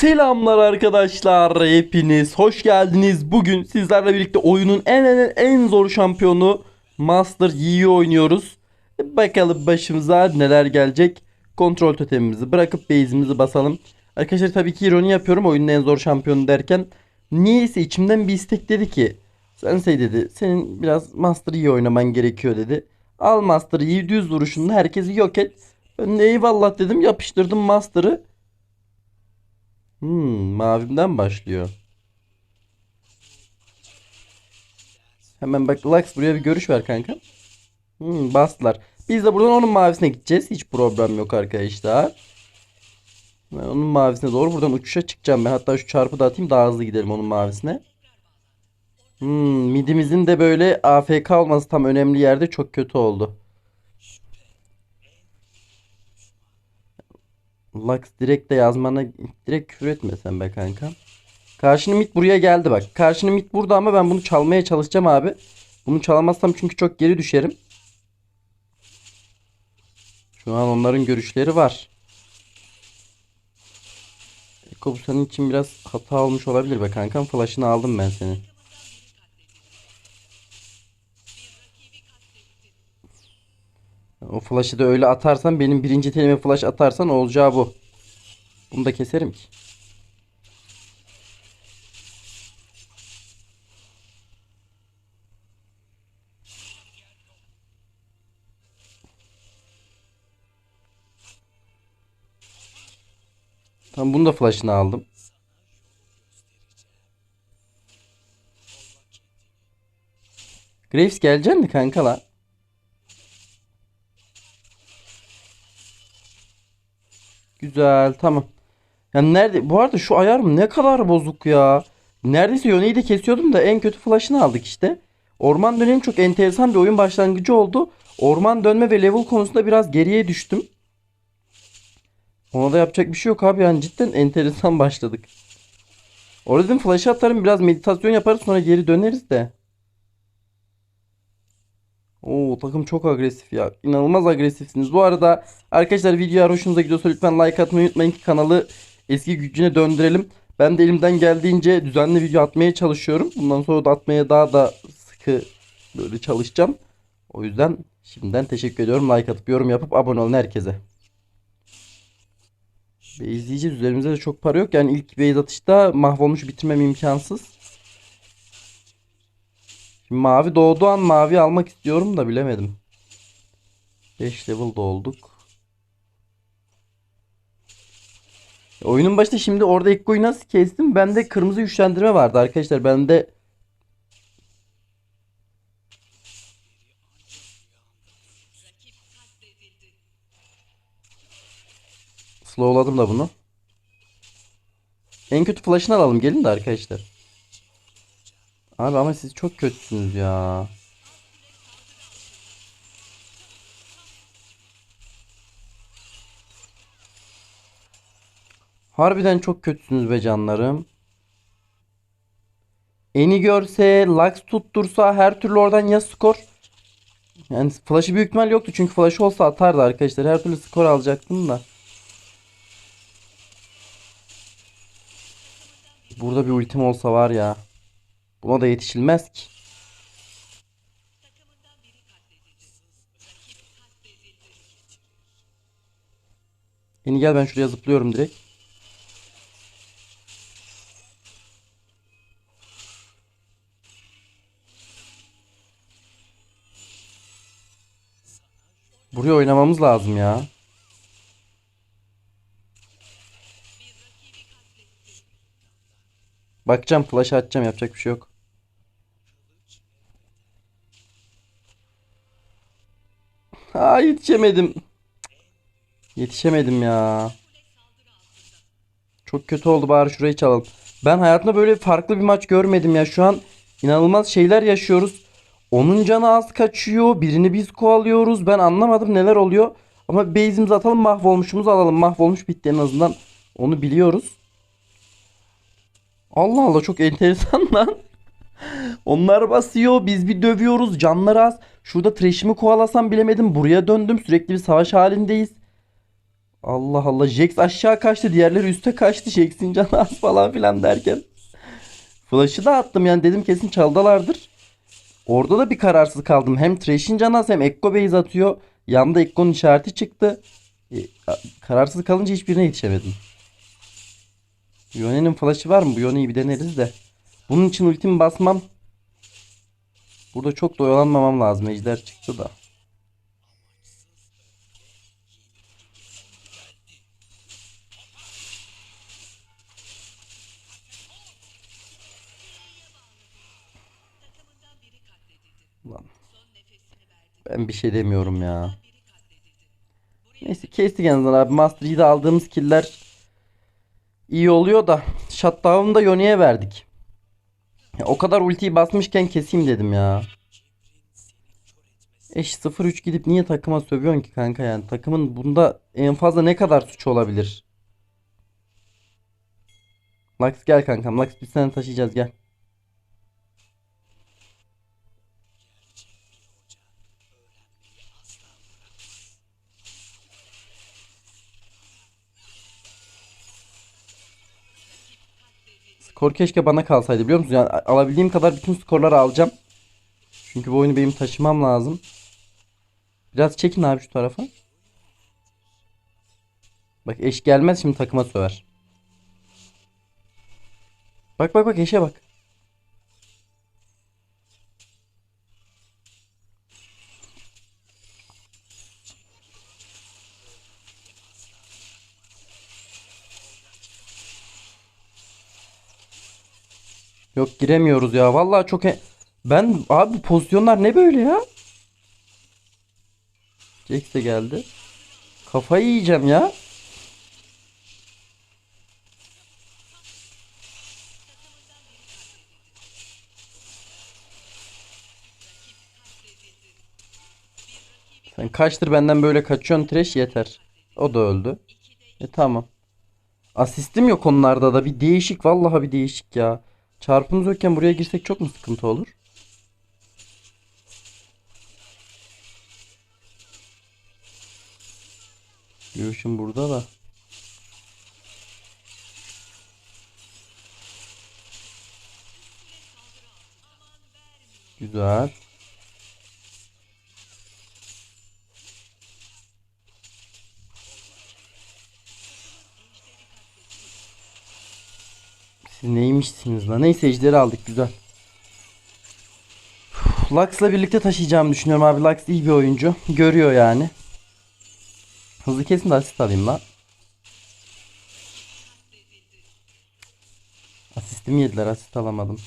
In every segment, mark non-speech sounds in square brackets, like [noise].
Selamlar arkadaşlar hepiniz hoş geldiniz. Bugün sizlerle birlikte oyunun en en en zor şampiyonu Master Yi'yi oynuyoruz. Bakalım başımıza neler gelecek. Kontrol totemimizi bırakıp base'imizi basalım. Arkadaşlar tabii ki ironi yapıyorum oyunun en zor şampiyonu derken. Niyeyse içimden bir istek dedi ki Sensei dedi senin biraz Master Yi oynaman gerekiyor dedi. Al Master Yi düz vuruşunda herkesi yok et. Ben de eyvallah dedim yapıştırdım Master'ı. Hmm, mavimden başlıyor. Hemen bak Lux buraya bir görüş ver kanka. Hmm, bastılar. Biz de buradan onun mavisine gideceğiz. Hiç problem yok arkadaşlar. Ben onun mavisine doğru buradan uçuşa çıkacağım ben. Hatta şu çarpı da atayım daha hızlı gidelim onun mavisine. Hmm, midimizin de böyle AFK olması tam önemli yerde çok kötü oldu. Lux direkt de yazmana direkt küfür etmesen be kanka. Karşının mit buraya geldi bak. Karşının mit burada ama ben bunu çalmaya çalışacağım abi. Bunu çalamazsam çünkü çok geri düşerim. Şu an onların görüşleri var. Eko için biraz hata olmuş olabilir be kankam. Flash'ını aldım ben senin. O flash'ı da öyle atarsan benim birinci telime flash atarsan olacağı bu. Bunu da keserim ki. Tamam bunu da flash'ını aldım. Graves gelecek mi kanka la? Güzel tamam. Ya nerede bu arada şu ayarım ne kadar bozuk ya. Neredeyse Yone'yi de kesiyordum da en kötü flash'ını aldık işte. Orman dönemi çok enteresan bir oyun başlangıcı oldu. Orman dönme ve level konusunda biraz geriye düştüm. Ona da yapacak bir şey yok abi yani cidden enteresan başladık. Orada dedim flash atarım biraz meditasyon yaparız sonra geri döneriz de. Oo takım çok agresif ya. İnanılmaz agresifsiniz. Bu arada arkadaşlar video eğer hoşunuza gidiyorsa lütfen like atmayı unutmayın ki kanalı eski gücüne döndürelim. Ben de elimden geldiğince düzenli video atmaya çalışıyorum. Bundan sonra da atmaya daha da sıkı böyle çalışacağım. O yüzden şimdiden teşekkür ediyorum. Like atıp yorum yapıp abone olun herkese. Ve izleyeceğiz. Üzerimizde de çok para yok. Yani ilk base atışta mahvolmuş bitirmem imkansız. Şimdi mavi doğduğu an mavi almak istiyorum da bilemedim. 5 level olduk. Oyunun başında şimdi orada Ekko'yu nasıl kestim? Bende kırmızı güçlendirme vardı arkadaşlar. Bende Slowladım da bunu. En kötü flash'ını alalım. Gelin de arkadaşlar. Abi ama siz çok kötüsünüz ya. Harbiden çok kötüsünüz be canlarım. Eni görse, Lux tuttursa her türlü oradan ya skor. Yani flash'ı büyük ihtimal yoktu çünkü flash olsa atardı arkadaşlar. Her türlü skor alacaktım da. Burada bir ultim olsa var ya. Buna da yetişilmez ki. Yeni gel ben şuraya zıplıyorum direkt. Buraya oynamamız lazım ya. Bakacağım flash atacağım yapacak bir şey yok. Ha yetişemedim. Yetişemedim ya. Çok kötü oldu bari şurayı çalalım. Ben hayatımda böyle farklı bir maç görmedim ya. Şu an inanılmaz şeyler yaşıyoruz. Onun canı az kaçıyor. Birini biz kovalıyoruz. Ben anlamadım neler oluyor. Ama base'imizi atalım mahvolmuşumuzu alalım. Mahvolmuş bitti en azından. Onu biliyoruz. Allah Allah çok enteresan [laughs] lan. Onlar basıyor. Biz bir dövüyoruz. Canları az. Şurada Thresh'imi kovalasam bilemedim. Buraya döndüm. Sürekli bir savaş halindeyiz. Allah Allah. Jax aşağı kaçtı. Diğerleri üste kaçtı. Jax'in canı az falan filan derken. Flash'ı da attım yani dedim kesin çaldalardır. Orada da bir kararsız kaldım. Hem Thresh'in canı az hem Ekko base atıyor. Yanda Ekko'nun işareti çıktı. E, kararsız kalınca hiçbirine yetişemedim. Yone'nin flash'ı var mı? Bu Yone'yi bir deneriz de. Bunun için ultimi basmam. Burada çok da oyalanmamam lazım. Ejder çıktı da. Ben bir şey demiyorum ya. Neyse kestik en abi. Master aldığımız killer iyi oluyor da shutdown'u da Yone'ye verdik. Ya, o kadar ultiyi basmışken keseyim dedim ya. Eş 0-3 gidip niye takıma sövüyorsun ki kanka yani? Takımın bunda en fazla ne kadar suç olabilir? Lux gel kankam. Lux biz seni taşıyacağız gel. Skor keşke bana kalsaydı biliyor musun? Yani alabildiğim kadar bütün skorları alacağım. Çünkü bu oyunu benim taşımam lazım. Biraz çekin abi şu tarafa. Bak eş gelmez şimdi takıma söver. Bak bak bak eşe bak. Yok giremiyoruz ya. Vallahi çok e- ben abi pozisyonlar ne böyle ya? Jax de geldi. Kafayı yiyeceğim ya. Sen kaçtır benden böyle kaçıyorsun Trash yeter. O da öldü. E tamam. Asistim yok onlarda da bir değişik vallahi bir değişik ya. Çarpımız yokken buraya girsek çok mu sıkıntı olur? Görüşüm burada da. Güzel. Siz neymişsiniz lan? Neyse ejderi aldık güzel. Lux'la birlikte taşıyacağımı düşünüyorum abi. Lux iyi bir oyuncu. Görüyor yani. Hızlı kesin de asist alayım lan. Asistimi yediler. Asist alamadım.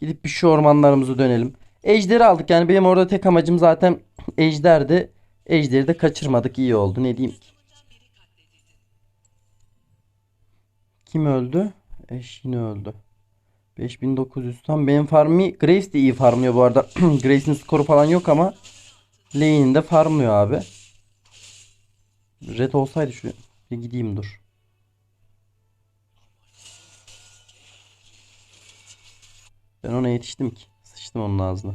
Gidip bir şu ormanlarımızı dönelim. Ejderi aldık. Yani benim orada tek amacım zaten ejderdi. Ejderi de kaçırmadık. iyi oldu. Ne diyeyim ki? Kim öldü? Eş öldü. 5900 tam benim farmı Graves de iyi farmlıyor bu arada. [clears throat] Graves'in skoru falan yok ama lane'in de farmlıyor abi. Red olsaydı şu bir gideyim dur. Ben ona yetiştim ki. Sıçtım onun ağzına.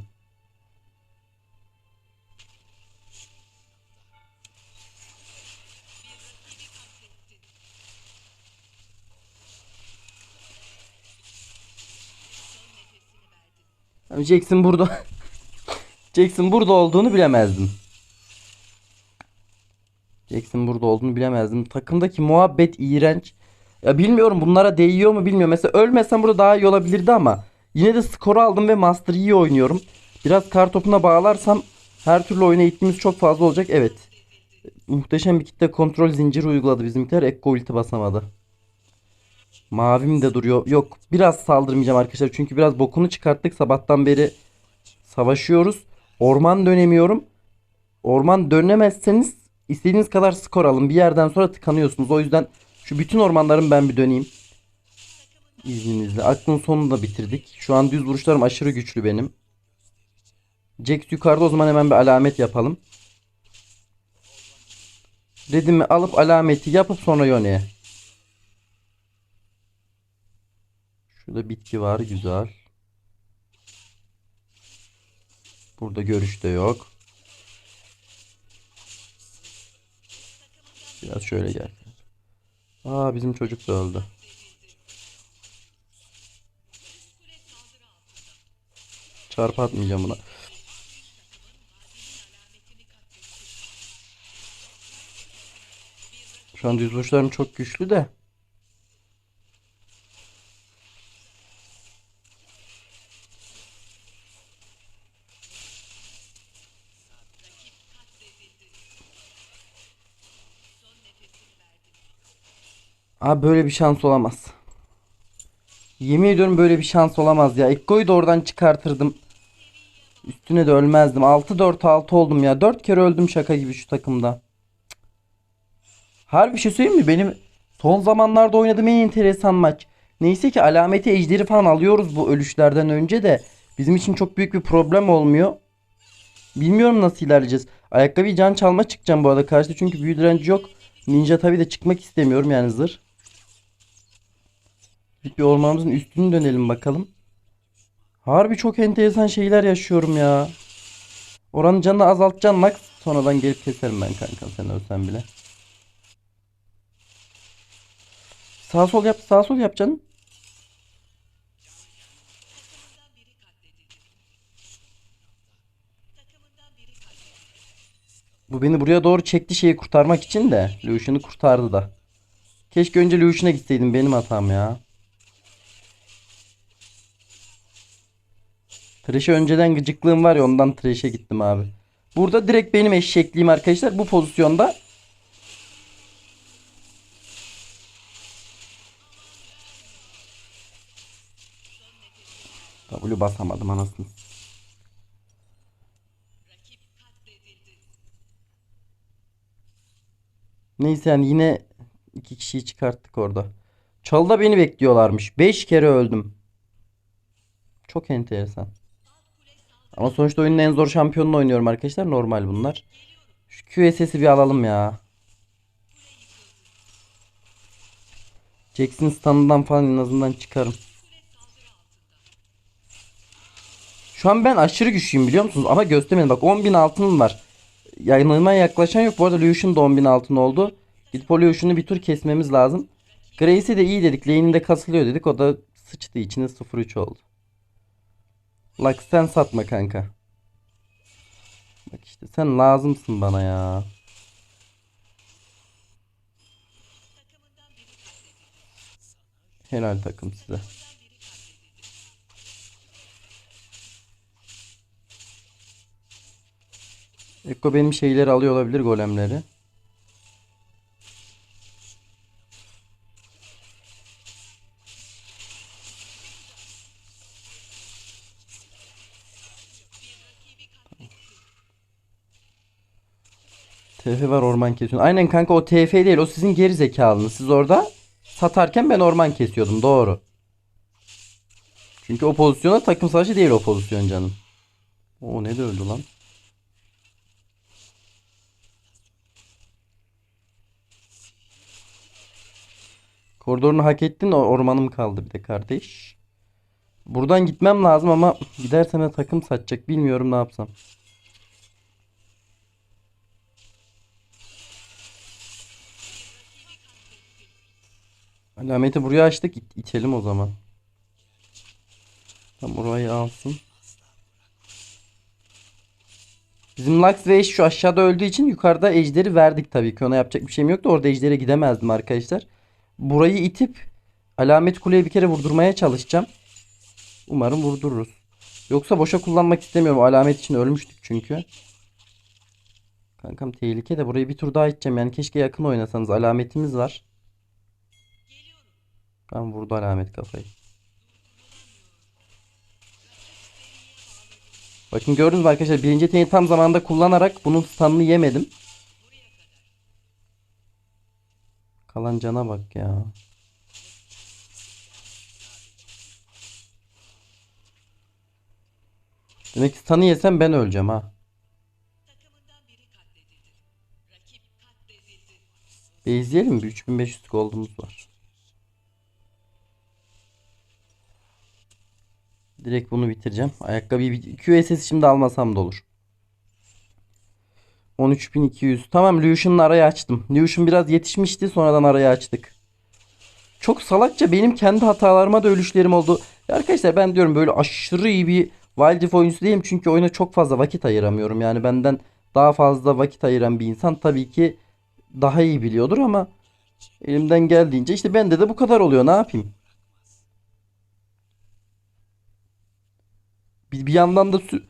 Jackson burada [laughs] Jackson burada olduğunu bilemezdim. Jackson burada olduğunu bilemezdim. Takımdaki muhabbet iğrenç. Ya bilmiyorum bunlara değiyor mu bilmiyorum. Mesela ölmesem burada daha iyi olabilirdi ama yine de skoru aldım ve Master iyi oynuyorum. Biraz kar topuna bağlarsam her türlü oyuna itmemiz çok fazla olacak. Evet. Muhteşem bir kitle kontrol zinciri uyguladı bizimkiler. Ekko ulti basamadı. Mavim de duruyor. Yok biraz saldırmayacağım arkadaşlar. Çünkü biraz bokunu çıkarttık. Sabahtan beri savaşıyoruz. Orman dönemiyorum. Orman dönemezseniz istediğiniz kadar skor alın. Bir yerden sonra tıkanıyorsunuz. O yüzden şu bütün ormanların ben bir döneyim. İzninizle. Aklın sonunu da bitirdik. Şu an düz vuruşlarım aşırı güçlü benim. Jax yukarıda o zaman hemen bir alamet yapalım. Redimi alıp alameti yapıp sonra Yone'ye. Şurada bitki var güzel. Burada görüş de yok. Biraz şöyle gel. Aa bizim çocuk da öldü. Çarpı atmayacağım buna. Şu an düz vuruşlarım çok güçlü de. Abi böyle bir şans olamaz. Yemin ediyorum böyle bir şans olamaz ya. Ekko'yu da oradan çıkartırdım. Üstüne de ölmezdim. 6-4-6 oldum ya. 4 kere öldüm şaka gibi şu takımda. Harbi bir şey söyleyeyim mi? Benim son zamanlarda oynadığım en enteresan maç. Neyse ki alameti ejderi falan alıyoruz bu ölüşlerden önce de. Bizim için çok büyük bir problem olmuyor. Bilmiyorum nasıl ilerleyeceğiz. Ayakkabıyı can çalma çıkacağım bu arada karşıda çünkü büyü direnci yok. Ninja tabi de çıkmak istemiyorum yani zırh. Bir ormanımızın üstünü dönelim bakalım. Harbi çok enteresan şeyler yaşıyorum ya. Oranın canını azaltacaksın Max. Sonradan gelip keserim ben kanka sen ölsen bile. Sağ sol yap, sağ sol yap canım. Bu beni buraya doğru çekti şeyi kurtarmak için de. Lucian'ı kurtardı da. Keşke önce Lucian'a gitseydim benim hatam ya. Thresh'e önceden gıcıklığım var ya ondan Thresh'e gittim abi. Burada direkt benim eşekliğim arkadaşlar bu pozisyonda. W basamadım anasını. Neyse yani yine iki kişiyi çıkarttık orada. Çalda beni bekliyorlarmış. 5 kere öldüm. Çok enteresan. Ama sonuçta oyunun en zor şampiyonunu oynuyorum arkadaşlar. Normal bunlar. Şu QSS'i bir alalım ya. Jackson standından falan en azından çıkarım. Şu an ben aşırı güçlüyüm biliyor musunuz? Ama göstermedim. Bak 10.000 altınım var. Yanılma yaklaşan yok. Bu arada Lucian da 10.000 altın oldu. Gidip o Lucian'ı bir tur kesmemiz lazım. Grace'i de iyi dedik. Lane'inde kasılıyor dedik. O da sıçtı. içine 0-3 oldu. Lux sen satma kanka. Bak işte sen lazımsın bana ya. Helal takım size. Ekko benim şeyleri alıyor olabilir golemleri. TF var orman kesiyorsun. Aynen kanka o TF değil o sizin geri zekalınız. Siz orada satarken ben orman kesiyordum doğru. Çünkü o pozisyona takım savaşı değil o pozisyon canım. O ne de öldü lan. Koridorunu hak ettin ormanım kaldı bir de kardeş. Buradan gitmem lazım ama gidersem de takım satacak bilmiyorum ne yapsam. Alameti buraya açtık it- itelim o zaman. Tam orayı alsın. Bizim Lux ve eş şu aşağıda öldüğü için yukarıda ejderi verdik tabii ki. Ona yapacak bir şeyim yoktu. Orada ejdere gidemezdim arkadaşlar. Burayı itip alamet kuleye bir kere vurdurmaya çalışacağım. Umarım vurdururuz. Yoksa boşa kullanmak istemiyorum. Alamet için ölmüştük çünkü. Kankam tehlike de burayı bir tur daha iteceğim. Yani keşke yakın oynasanız. Alametimiz var. Ben vurdu alamet kafayı. Bakın gördünüz mü arkadaşlar birinci yeteneği tam zamanda kullanarak bunun stun'ını yemedim. Kalan cana bak ya. Demek ki stun'ı yesem ben öleceğim ha. Bezleyelim mi? 3500 gold'umuz var. Direkt bunu bitireceğim. Ayakkabıyı QSS şimdi almasam da olur. 13200. Tamam Lucian'la arayı açtım. Lucian biraz yetişmişti sonradan arayı açtık. Çok salakça benim kendi hatalarıma da ölüşlerim oldu. Arkadaşlar ben diyorum böyle aşırı iyi bir Wild Rift oyuncusu değilim çünkü oyuna çok fazla vakit ayıramıyorum. Yani benden daha fazla vakit ayıran bir insan tabii ki daha iyi biliyordur ama elimden geldiğince işte bende de bu kadar oluyor ne yapayım. Bir, bir yandan da sü-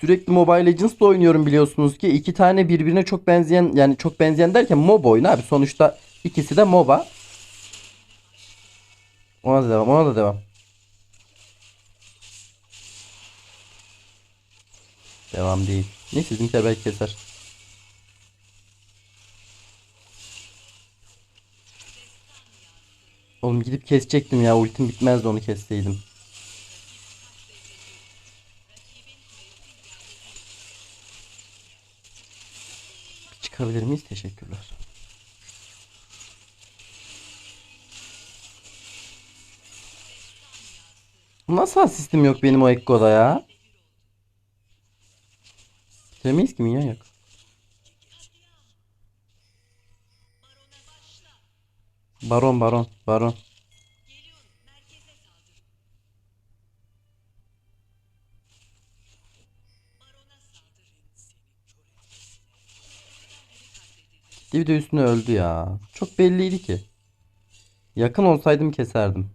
sürekli Mobile Legends'da oynuyorum biliyorsunuz ki iki tane birbirine çok benzeyen yani çok benzeyen derken MOBA oyunu abi sonuçta ikisi de MOBA. Ona da devam ona da devam. Devam değil. Neyse bizimkiler belki keser. Oğlum gidip kesecektim ya ultim bitmezdi onu kesseydim. Çıkabilir miyiz? Teşekkürler. Nasıl asistim yok benim o Ekko'da ya? Bitiremeyiz ki minyon yok. Baron baron baron. Bir de üstüne öldü ya. Çok belliydi ki. Yakın olsaydım keserdim.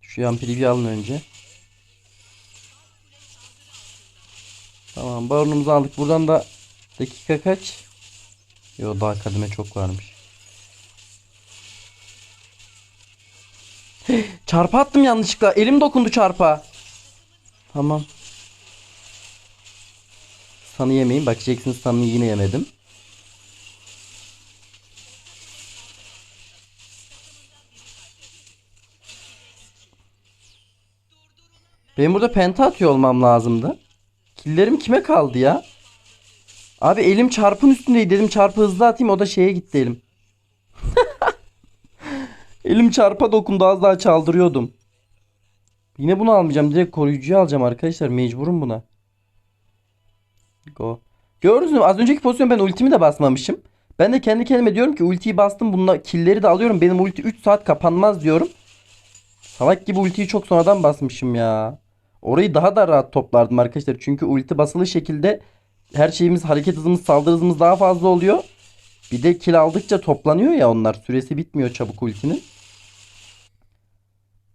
Şu yampiri bir alın önce. Tamam baronumuzu aldık. Buradan da dakika kaç? Yo daha kademe çok varmış. [laughs] Çarpa attım yanlışlıkla. Elim dokundu çarpa. Tamam. Sanı yemeyin. Bak Jackson yine yemedim. Benim burada penta atıyor olmam lazımdı. Killerim kime kaldı ya? Abi elim çarpın üstündeydi. Dedim çarpı hızlı atayım o da şeye gitti elim. Elim çarpa dokundu az daha çaldırıyordum. Yine bunu almayacağım. Direkt koruyucuyu alacağım arkadaşlar. Mecburum buna. Go. Gördünüz mü? Az önceki pozisyon ben ultimi de basmamışım. Ben de kendi kendime diyorum ki ultiyi bastım. Bununla killleri de alıyorum. Benim ulti 3 saat kapanmaz diyorum. Salak gibi ultiyi çok sonradan basmışım ya. Orayı daha da rahat toplardım arkadaşlar. Çünkü ulti basılı şekilde her şeyimiz hareket hızımız saldırı hızımız daha fazla oluyor. Bir de kill aldıkça toplanıyor ya onlar. Süresi bitmiyor çabuk ultinin.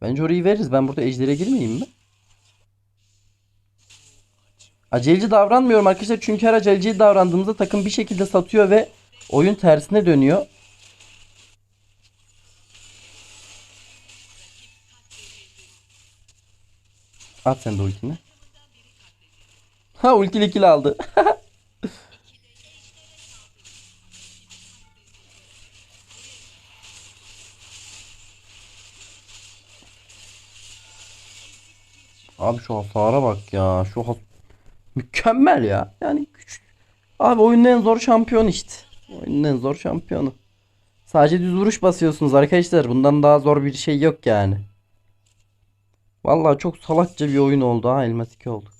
Bence orayı veririz. Ben burada ejdere girmeyeyim mi? Aceleci davranmıyorum arkadaşlar. Çünkü her aceleci davrandığımızda takım bir şekilde satıyor ve oyun tersine dönüyor. At sen de ultini. Ha ultiyle kill aldı. [laughs] Abi şu hasara bak ya. Şu has mükemmel ya. Yani güç. Abi oyunun en zor şampiyonu işte. Oyunun en zor şampiyonu. Sadece düz vuruş basıyorsunuz arkadaşlar. Bundan daha zor bir şey yok yani. Vallahi çok salakça bir oyun oldu ha. Elmas 2 olduk.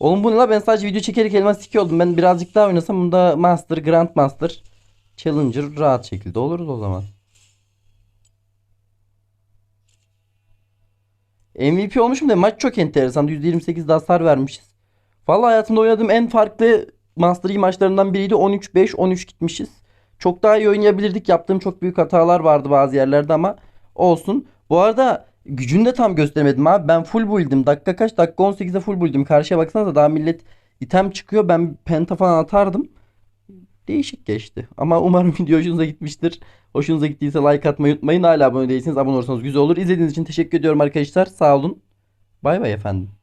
Oğlum bu ne la? Ben sadece video çekerek Elmas 2 oldum. Ben birazcık daha oynasam bunda Master, Grand Master, Challenger rahat şekilde oluruz o zaman. MVP olmuşum da maç çok enteresan. %28 de hasar vermişiz. Vallahi hayatımda oynadığım en farklı Master Yi maçlarından biriydi. 13-5, 13 gitmişiz. Çok daha iyi oynayabilirdik. Yaptığım çok büyük hatalar vardı bazı yerlerde ama olsun. Bu arada gücünü de tam gösteremedim abi. Ben full build'im. Dakika kaç? Dakika 18'de full build'im. Karşıya baksanıza daha millet item çıkıyor. Ben penta falan atardım. Değişik geçti. Ama umarım [laughs] video hoşunuza gitmiştir. Hoşunuza gittiyse like atmayı unutmayın. Hala abone değilseniz abone olursanız güzel olur. İzlediğiniz için teşekkür ediyorum arkadaşlar. Sağ olun. Bay bay efendim.